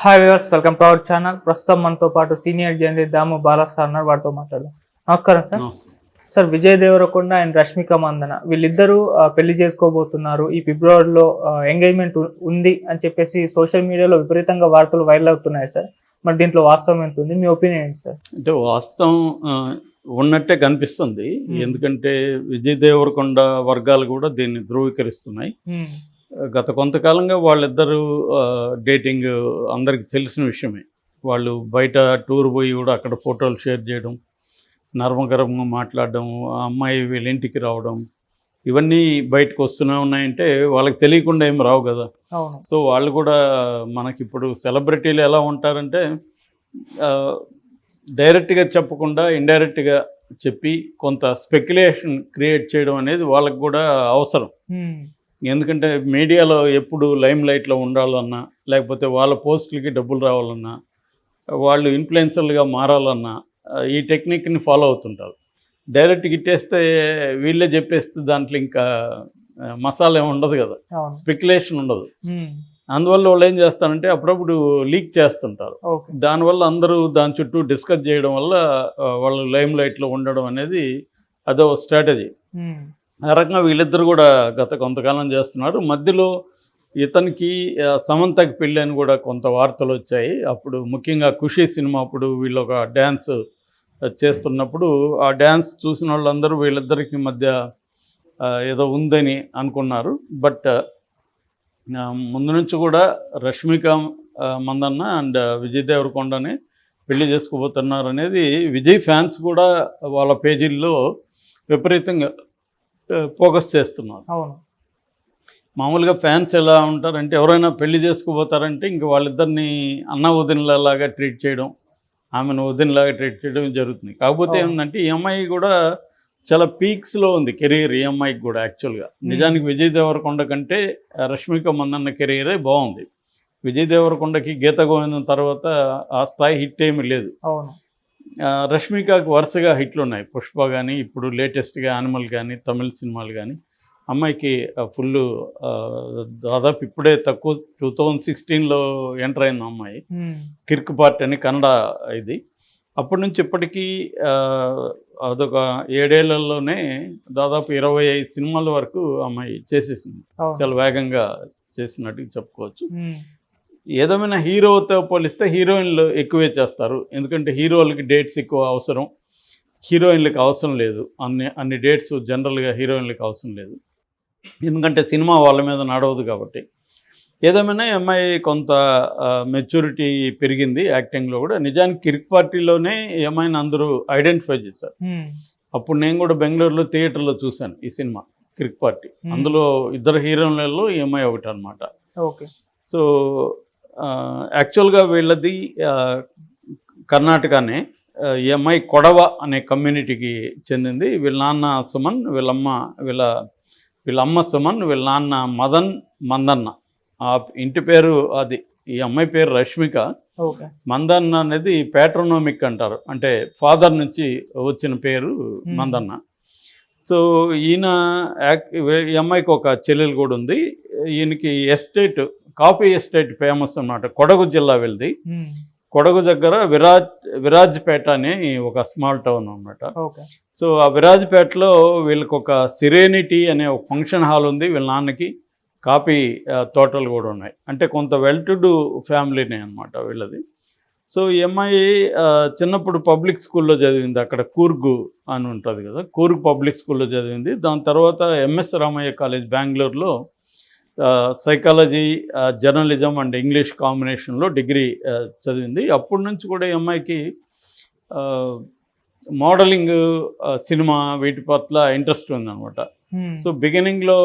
Hi viewers welcome to our channel ప్రస్తుతం మనతో పాటు senior journalist Damu Bala sir ఉన్నారు. వారితో మాట్లాడదాం. నమస్కారం sir. Sir Vijay Deverakonda and Rashmika Mandanna. వీళ్ళిద్దరూ పెళ్ళి చేసుకోబోతున్నారు. ఈ ఫిబ్రవరిలో ఎంగేజ్మెంట్ ఉంది అని చెప్పేసి సోషల్ మీడియాలో విపరీతంగా వార్తలు వైరల్ అవుతున్నాయి సార్. మరి దీంట్లో వాస్తవం ఎంత ఉంది మీ ఒపీనియన్ ఏంటి సార్? అంటే వాస్తవం ఉన్నట్టే కనిపిస్తుంది. Hmm. ఎందుకంటే విజయ్ దేవరకొండ వర్గాలు కూడా దీన్ని ధృవీకరిస్తున్నాయి. గత కొంతకాలంగా వాళ్ళిద్దరూ డేటింగ్ అందరికి తెలిసిన విషయమే. వాళ్ళు బయట టూర్ పోయి కూడా అక్కడ ఫోటోలు షేర్ చేయడం నర్మగరంగా మాట్లాడడం ఆ అమ్మాయి వీళ్ళ ఇంటికి రావడం ఇవన్నీ బయటకు వస్తూనే ఉన్నాయంటే వాళ్ళకి తెలియకుండా ఏం రావు కదా. సో వాళ్ళు కూడా మనకి ఇప్పుడు సెలబ్రిటీలు ఎలా ఉంటారంటే డైరెక్ట్గా చెప్పకుండా ఇండైరెక్ట్గా చెప్పి కొంత స్పెక్యులేషన్ క్రియేట్ చేయడం అనేది వాళ్ళకి కూడా అవసరం. ఎందుకంటే మీడియాలో ఎప్పుడు లైమ్ లైట్లో ఉండాలన్నా లేకపోతే వాళ్ళ పోస్టులకి డబ్బులు రావాలన్నా వాళ్ళు ఇన్ఫ్లుయెన్సర్లుగా మారాలన్నా ఈ టెక్నిక్ని ఫాలో అవుతుంటారు. డైరెక్ట్గా ఇట్టేస్తే వీళ్ళే చెప్పేస్తే దాంట్లో ఇంకా మసాలా ఏమి ఉండదు కదా. స్పెక్యులేషన్ ఉండదు. అందువల్ల వాళ్ళు ఏం చేస్తారంటే అప్పుడప్పుడు లీక్ చేస్తుంటారు. దానివల్ల అందరూ దాని చుట్టూ డిస్కస్ చేయడం వల్ల వాళ్ళు లైమ్ లైట్లో ఉండడం అనేది అదో స్ట్రాటజీ. ఆ రకంగా వీళ్ళిద్దరు కూడా గత కొంతకాలం చేస్తున్నారు. మధ్యలో ఇతనికి సమంతకి పెళ్ళి అని కూడా కొంత వార్తలు వచ్చాయి. అప్పుడు ముఖ్యంగా ఖుషి సినిమా అప్పుడు వీళ్ళు ఒక డ్యాన్స్ చేస్తున్నప్పుడు ఆ డ్యాన్స్ చూసిన వాళ్ళందరూ వీళ్ళిద్దరికి మధ్య ఏదో ఉందని అనుకున్నారు. బట్ ముందు నుంచి కూడా రష్మిక మందన్న అండ్ విజయ్ దేవరకొండని పెళ్ళి చేసుకోబోతున్నారు అనేది విజయ్ ఫ్యాన్స్ కూడా వాళ్ళ పేజీల్లో విపరీతంగా ఫోకస్ చేస్తున్నారు. అవును. మామూలుగా ఫ్యాన్స్ ఎలా ఉంటారంటే ఎవరైనా పెళ్ళి చేసుకోబోతారంటే ఇంక వాళ్ళిద్దరిని అన్న వదినలాగా ట్రీట్ చేయడం ఆమెను వదినలాగా ట్రీట్ చేయడం జరుగుతుంది. కాకపోతే. ఏంటంటే ఈ అమ్మాయి కూడా చాలా పీక్స్లో ఉంది కెరీర్ ఈ అమ్మాయికి కూడా యాక్చువల్గా. నిజానికి విజయ్ దేవరకొండ కంటే రష్మిక మందన్న కెరీరే బాగుంది. విజయ్ దేవరకొండకి గీత గోవిందం తర్వాత ఆ స్థాయి హిట్ ఏమీ లేదు. అవును. రష్మికకు వరుసగా హిట్లు ఉన్నాయి పుష్ప కానీ ఇప్పుడు లేటెస్ట్గా యానిమల్ కానీ తమిళ సినిమాలు కానీ అమ్మాయికి ఫుల్ దాదాపు ఇప్పుడే తక్కువ టూ థౌజండ్ సిక్స్టీన్లో ఎంటర్ అయింది అమ్మాయి. కిర్క్ పార్ట్ అని కన్నడ ఇది. అప్పటి నుంచి ఇప్పటికీ అదొక ఏడేళ్ళలోనే దాదాపు ఇరవై ఐదు సినిమాల వరకు అమ్మాయి చేసేసింది. చాలా వేగంగా చేసినట్టు చెప్పుకోవచ్చు. ఏదేమైనా హీరోతో పోలిస్తే హీరోయిన్లు ఎక్కువే చేస్తారు. ఎందుకంటే హీరోలకి డేట్స్ ఎక్కువ అవసరం. హీరోయిన్లకు అవసరం లేదు. అన్ని అన్ని డేట్స్ జనరల్గా హీరోయిన్లకు అవసరం లేదు. ఎందుకంటే సినిమా వాళ్ళ మీద నడవదు కాబట్టి. ఏదేమైనా అమ్మాయి కొంత మెచ్యూరిటీ పెరిగింది యాక్టింగ్లో కూడా. నిజానికి కిరిక్ పార్టీలోనే అమ్మాయిని అందరూ ఐడెంటిఫై చేశారు. అప్పుడు నేను కూడా బెంగళూరులో థియేటర్లో చూశాను ఈ సినిమా కిరిక్ పార్టీ. అందులో ఇద్దరు హీరోయిన్లలో ఈ అమ్మాయి ఒకటి అనమాట ఓకే. సో యాక్చువల్గా వీళ్ళది కర్ణాటకనే. ఈ అమ్మాయి కొడవ అనే కమ్యూనిటీకి చెందింది. వీళ్ళ నాన్న సుమన్ వీళ్ళమ్మ వీళ్ళ వీళ్ళ అమ్మ సుమన్ వీళ్ళ నాన్న మదన్ మందన్న. ఆ ఇంటి పేరు అది. ఈ అమ్మాయి పేరు రష్మిక. మందన్న అనేది ప్యాట్రోనోమిక్ అంటారు. అంటే ఫాదర్ నుంచి వచ్చిన పేరు మందన్న. సో ఈయన ఈ అమ్మాయికి ఒక చెల్లెలు కూడా ఉంది. ఈయనకి ఎస్టేట్ కాఫీ ఎస్టేట్ ఫేమస్ అన్నమాట. కొడగు జిల్లా వెళ్ళి. కొడగు దగ్గర విరాజ్ విరాజ్పేట అనే ఒక స్మాల్ టౌన్ అన్నమాట. ఓకే. సో ఆ విరాజ్పేటలో వీళ్ళకి ఒక సిరేనిటీ అనే ఒక ఫంక్షన్ హాల్ ఉంది. వీళ్ళ నాన్నకి కాఫీ తోటలు కూడా ఉన్నాయి. అంటే కొంత వెల్ టు డూ ఫ్యామిలీనే అనమాట వీళ్ళది. సో ఈ అమ్మాయి చిన్నప్పుడు పబ్లిక్ స్కూల్లో చదివింది. అక్కడ కూర్గు అని ఉంటుంది కదా. కూర్గ్ పబ్లిక్ స్కూల్లో చదివింది. దాని తర్వాత ఎంఎస్ రామయ్య కాలేజ్ బెంగళూరులో సైకాలజీ జర్నలిజం అండ్ ఇంగ్లీష్ కాంబినేషన్లో డిగ్రీ చదివింది. అప్పటి నుంచి కూడా ఈ అమ్మాయికి మోడలింగ్ సినిమా వీటి పట్ల ఇంట్రెస్ట్ ఉందన్నమాట. Hmm. సో బిగినింగ్లో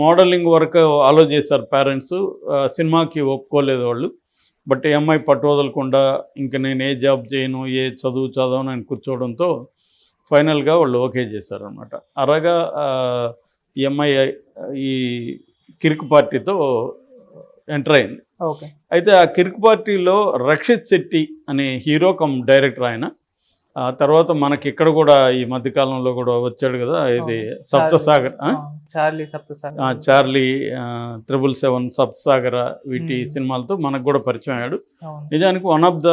మోడలింగ్ వరకు అలో చేశారు పేరెంట్స్ సినిమాకి ఒప్పుకోలేదు వాళ్ళు. బట్ ఈ అమ్మాయి పట్టు వదలకుండా ఇంకా నేను ఏ జాబ్ చేయను ఏ చదువు చదవను అని కూర్చోవడంతో ఫైనల్గా వాళ్ళు ఓకే చేశారనమాట అలాగా ఆ, ఈ అమ్మాయి ఈ కిరుకు పార్టీతో ఎంటర్ అయింది. ఓకే. అయితే ఆ కిరుకు పార్టీలో రక్షిత్ శెట్టి అనే హీరో కమ్ డైరెక్టర్ ఆయన ఆ తర్వాత మనకి ఇక్కడ కూడా ఈ మధ్య కాలంలో కూడా వచ్చాడు కదా ఇది Saptasagar? Charlie Saptasagar. Charlie triple seven Saptasagara వీటి. సినిమాలతో మనకు కూడా పరిచయం అయ్యాడు. నిజానికి one of the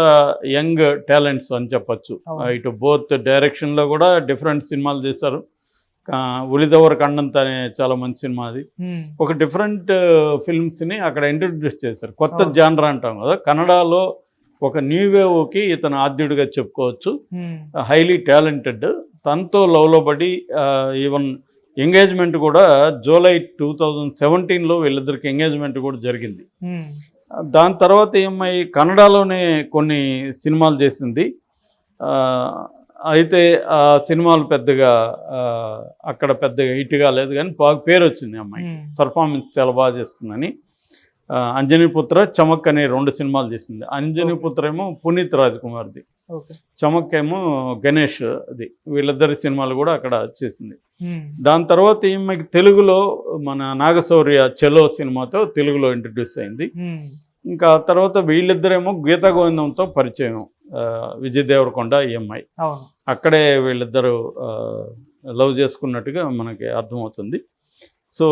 young talents అని చెప్పొచ్చు. ఇటు బోత్ డైరెక్షన్లో కూడా డిఫరెంట్ సినిమాలు చేశారు. ఉలిదవర కండంత అనే చాలా మంచి సినిమా అది. ఒక డిఫరెంట్ ఫిల్మ్స్ని అక్కడ ఇంట్రడ్యూస్ చేశారు. కొత్త. జానర్ అంటాం కదా కన్నడలో ఒక న్యూ వేవ్కి ఇతను ఆద్యుడిగా చెప్పుకోవచ్చు. Highly talented. తనతో లవ్లో పడి ఈవెన్ ఎంగేజ్మెంట్ కూడా జూలై టూ థౌజండ్ సెవెంటీన్లో వీళ్ళిద్దరికి ఎంగేజ్మెంట్ కూడా జరిగింది. దాని తర్వాత ఏమై కన్నడలోనే కొన్ని సినిమాలు చేసింది. అయితే ఆ సినిమాలు పెద్దగా అక్కడ పెద్దగా హిట్ కాలేదు కానీ బాగా పేరు వచ్చింది అమ్మాయి పర్ఫార్మెన్స్ చాలా బాగా చేస్తుందని. అంజనీపుత్ర చమక్ అనే రెండు సినిమాలు చేసింది. అంజనీపుత్ర ఏమో పునీత్ రాజ్ కుమార్ది చమక్ ఏమో గణేష్ అది వీళ్ళిద్దరి సినిమాలు కూడా అక్కడ చేసింది. దాని తర్వాత ఈమెకి తెలుగులో మన నాగశౌర్య చెలో సినిమాతో తెలుగులో ఇంట్రడ్యూస్ అయింది. ఇంకా తర్వాత వీళ్ళిద్దరేమో గీతా గోవిందంతో పరిచయం. విజయ్ దేవరకొండ ఈఎంఐ అవును. అక్కడే వీళ్ళిద్దరూ లవ్ చేసుకున్నట్టుగా మనకి అర్థమవుతుంది. సో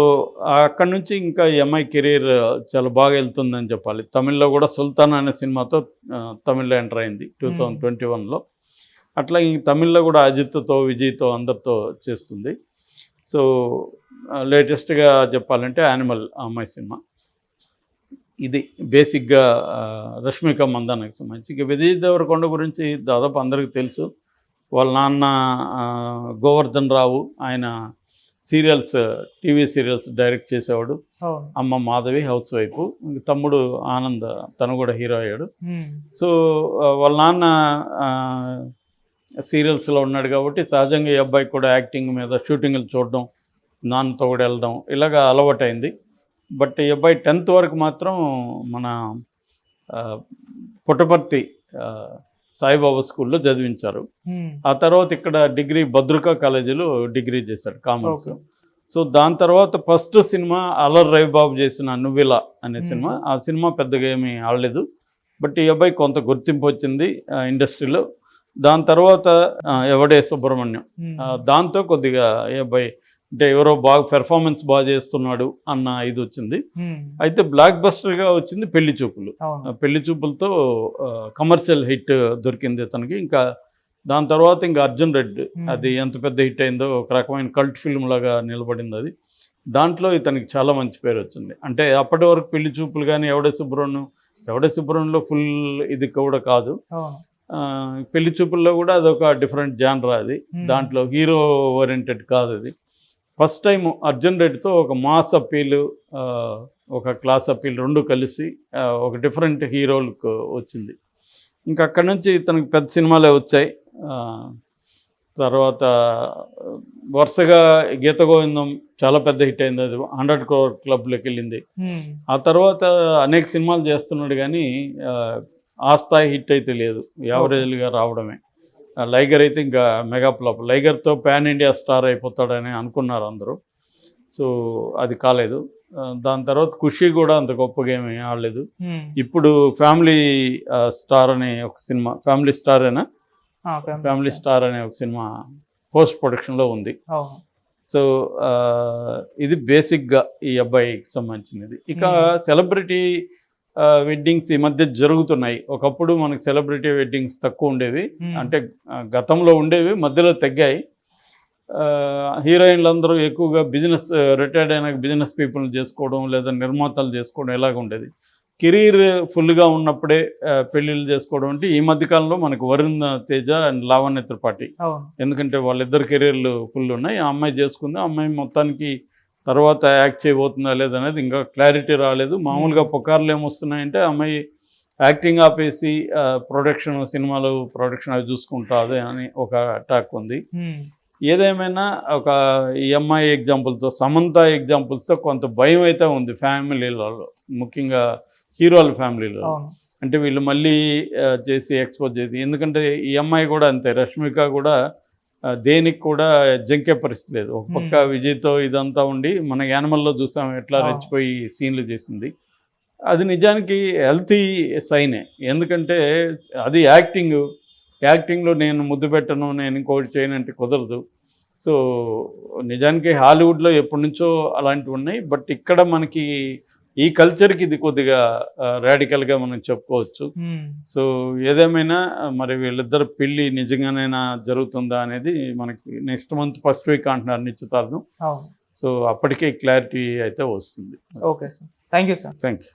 అక్కడి నుంచి ఇంకా ఈ అమ్మాయి కెరీర్ చాలా బాగా వెళ్తుందని చెప్పాలి. తమిళ్ళో కూడా సుల్తాన్ అనే సినిమాతో తమిళ్ళో ఎంటర్ అయింది టూ థౌజండ్ ట్వంటీ వన్లో. అట్లా ఈ తమిళ్ళో కూడా అజిత్తో విజయ్తో అందరితో చేస్తుంది. సో లేటెస్ట్గా చెప్పాలంటే యానిమల్ అమ్మాయి సినిమా. ఇది బేసిక్గా రష్మిక మందానకి సంబంధించి. ఇక విజయ్ దేవరకొండ గురించి దాదాపు అందరికీ తెలుసు. వాళ్ళ నాన్న గోవర్ధన్ రావు ఆయన సీరియల్స్ టీవీ సీరియల్స్ డైరెక్ట్ చేసేవాడు. అమ్మ మాధవి హౌస్ వైఫ్. తమ్ముడు ఆనంద్ తను కూడా హీరో అయ్యాడు. సో వాళ్ళ నాన్న సీరియల్స్లో ఉన్నాడు కాబట్టి సహజంగా ఈ అబ్బాయికి కూడా యాక్టింగ్ మీద షూటింగ్లు చూడడం నాన్నతో కూడా వెళ్ళడం ఇలాగ అలవాటైంది. బట్ ఈ అబ్బాయి టెన్త్ వరకు మాత్రం మన పుట్టపర్తి సాయిబాబా స్కూల్లో చదివించారు. ఆ తర్వాత ఇక్కడ డిగ్రీ భద్రకా కాలేజీలో డిగ్రీ చేశాడు కామర్స్. సో దాని తర్వాత ఫస్ట్ సినిమా అలర్ రవిబాబు చేసిన నువ్విలా అనే. సినిమా. ఆ సినిమా పెద్దగా ఏమీ ఆడలేదు. బట్ ఈ అబ్బాయి కొంత గుర్తింపు వచ్చింది ఇండస్ట్రీలో. దాని తర్వాత ఎవడే సుబ్రహ్మణ్యం. దాంతో కొద్దిగా ఈ అబ్బాయి అంటే ఎవరో బాగా పెర్ఫార్మెన్స్ బాగా చేస్తున్నాడు అన్న ఇది వచ్చింది. అయితే బ్లాక్ బస్టర్గా వచ్చింది పెళ్ళి చూపులు. పెళ్ళి చూపులతో కమర్షియల్ హిట్ దొరికింది అతనికి. ఇంకా దాని తర్వాత ఇంకా అర్జున్ రెడ్డి. అది ఎంత పెద్ద హిట్ అయిందో ఒక రకమైన కల్ట్ ఫిల్మ్ లాగా నిలబడింది అది. దాంట్లో ఇతనికి చాలా మంచి పేరు వచ్చింది. అంటే అప్పటి వరకు పెళ్ళి చూపులు కానీ ఎవడే సుబ్రహ్మణ్యం ఎవడే సుబ్రహ్మణ్యంలో ఫుల్ ఇది కూడా కాదు. పెళ్ళి చూపుల్లో కూడా అదొక డిఫరెంట్ జానరా అది. దాంట్లో హీరో ఓరియంటెడ్ కాదు అది. ఫస్ట్ టైం అర్జున్ రెడ్డితో ఒక మాస్ అప్పీల్ ఒక క్లాస్ అప్పీల్ రెండు కలిసి ఒక డిఫరెంట్ హీరోలకు వచ్చింది. ఇంకా అక్కడి నుంచి ఇతనికి పెద్ద సినిమాలే వచ్చాయి. తర్వాత వరుసగా గీత గోవిందం చాలా పెద్ద హిట్ అయింది. అది హండ్రెడ్ క్రోర్ క్లబ్లోకి వెళ్ళింది. ఆ తర్వాత అనేక సినిమాలు చేస్తున్నాడు కానీ ఆ, స్థాయి హిట్ అయితే లేదు. యావరేజ్గా రావడమే. లైగర్ అయితే ఇంకా మెగా ఫ్లాప్. లైగర్తో పాన్ ఇండియా స్టార్ అయిపోతాడని అనుకున్నారు అందరూ. సో అది కాలేదు. దాని తర్వాత ఖుషి కూడా అంత గొప్పగా ఏమీ ఆడలేదు. ఇప్పుడు ఫ్యామిలీ స్టార్ అనే ఒక సినిమా ఫ్యామిలీ స్టార్ అయినా ఫ్యామిలీ. స్టార్. అనే ఒక సినిమా పోస్ట్ ప్రొడక్షన్లో ఉంది. సో ఇది బేసిక్గా ఈ అబ్బాయికి సంబంధించినది. ఇక. సెలబ్రిటీ వెడ్డింగ్స్ ఈ మధ్య జరుగుతున్నాయి. ఒకప్పుడు మనకి సెలబ్రిటీ వెడ్డింగ్స్ తక్కువ ఉండేవి. ఉమ్, అంటే గతంలో ఉండేవి మధ్యలో తగ్గాయి. హీరోయిన్లు అందరూ ఎక్కువగా బిజినెస్ రిటైర్డ్ అయినాక బిజినెస్ పీపుల్ చేసుకోవడం లేదా నిర్మాతలు చేసుకోవడం ఇలాగ ఉండేది. కెరీర్ ఫుల్గా ఉన్నప్పుడే పెళ్ళిళ్ళు చేసుకోవడం అంటే ఈ మధ్యకాలంలో మనకు వరుణ్ తేజ అండ్ లావణ్య త్రిపాఠి. ఎందుకంటే వాళ్ళిద్దరు కెరీర్లు ఫుల్ ఉన్నాయి. ఆ అమ్మాయి చేసుకుంది. ఆ అమ్మాయి మొత్తానికి తర్వాత యాక్ట్ చేయబోతుందా లేదనేది ఇంకా క్లారిటీ రాలేదు. మామూలుగా పుకార్లు ఏమొస్తున్నాయంటే అమ్మాయి యాక్టింగ్ ఆపేసి ప్రొడక్షన్ సినిమాలు ప్రొడక్షన్ అవి చూసుకుంటుంది అని ఒక టాక్ ఉంది. ఏదేమైనా ఒక ఈ అమ్మాయి ఎగ్జాంపుల్తో సమంత ఎగ్జాంపుల్స్తో కొంత భయం అయితే ఉంది ఫ్యామిలీలలో ముఖ్యంగా హీరోల ఫ్యామిలీలో అంటే వీళ్ళు మళ్ళీ చేసి ఎక్స్పోజ్ చేసి ఎందుకంటే ఈ అమ్మాయి కూడా అంతే రష్మిక కూడా దేనికి కూడా జంకే పరిస్థితి లేదు. ఒక పక్క. విజయ్తో ఇదంతా ఉండి మన యానిమల్లో చూసాం ఎట్లా. రెచ్చిపోయి సీన్లు చేసింది. అది నిజానికి హెల్తీ సైనే. ఎందుకంటే అది యాక్టింగ్. యాక్టింగ్లో నేను ముద్దు పెట్టను నేను ఇంకోటి చేయను అంటే కుదరదు. సో నిజానికి హాలీవుడ్లో ఎప్పటి నుంచో అలాంటివి ఉన్నాయి. బట్ ఇక్కడ మనకి ఈ కల్చర్కి ఇది కొద్దిగా రాడికల్గా మనం చెప్పుకోవచ్చు. సో ఏదేమైనా మరి వీళ్ళిద్దరు పెళ్ళి నిజంగానైనా జరుగుతుందా అనేది మనకి నెక్స్ట్ మంత్ ఫస్ట్ వీక్ అంటున్నారు నిశ్చితార్థం. సో అప్పటికే క్లారిటీ అయితే వస్తుంది. Okay sir. Thank you sir. Thank you